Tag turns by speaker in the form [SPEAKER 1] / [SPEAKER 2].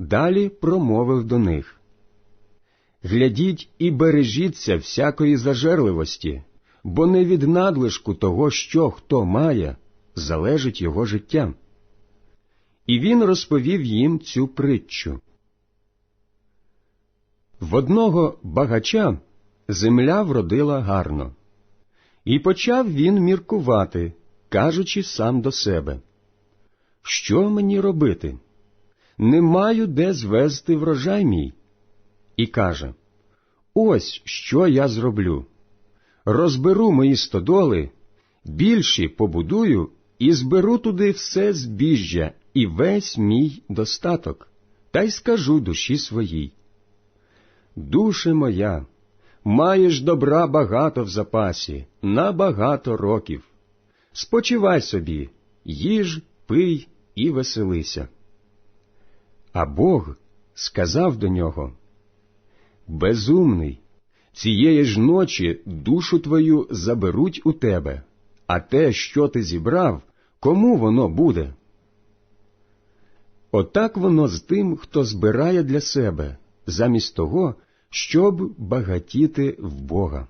[SPEAKER 1] далі промовив до них Глядіть і бережіться всякої зажерливості, бо не від надлишку того, що хто має, залежить його життя. І він розповів їм цю притчу. В одного багача земля вродила гарно, і почав він міркувати, кажучи сам до себе, що мені робити? Не маю де звезти врожай мій. І каже, ось що я зроблю. Розберу мої стодоли, більші побудую і зберу туди все збіжжя і весь мій достаток, та й скажу душі своїй. Душе моя, маєш добра багато в запасі, на багато років. Спочивай собі, їж, пий і веселися. А Бог сказав до нього Безумний, цієї ж ночі душу твою заберуть у тебе, а те, що ти зібрав, кому воно буде? Отак воно з тим, хто збирає для себе, замість того, щоб багатіти в Бога.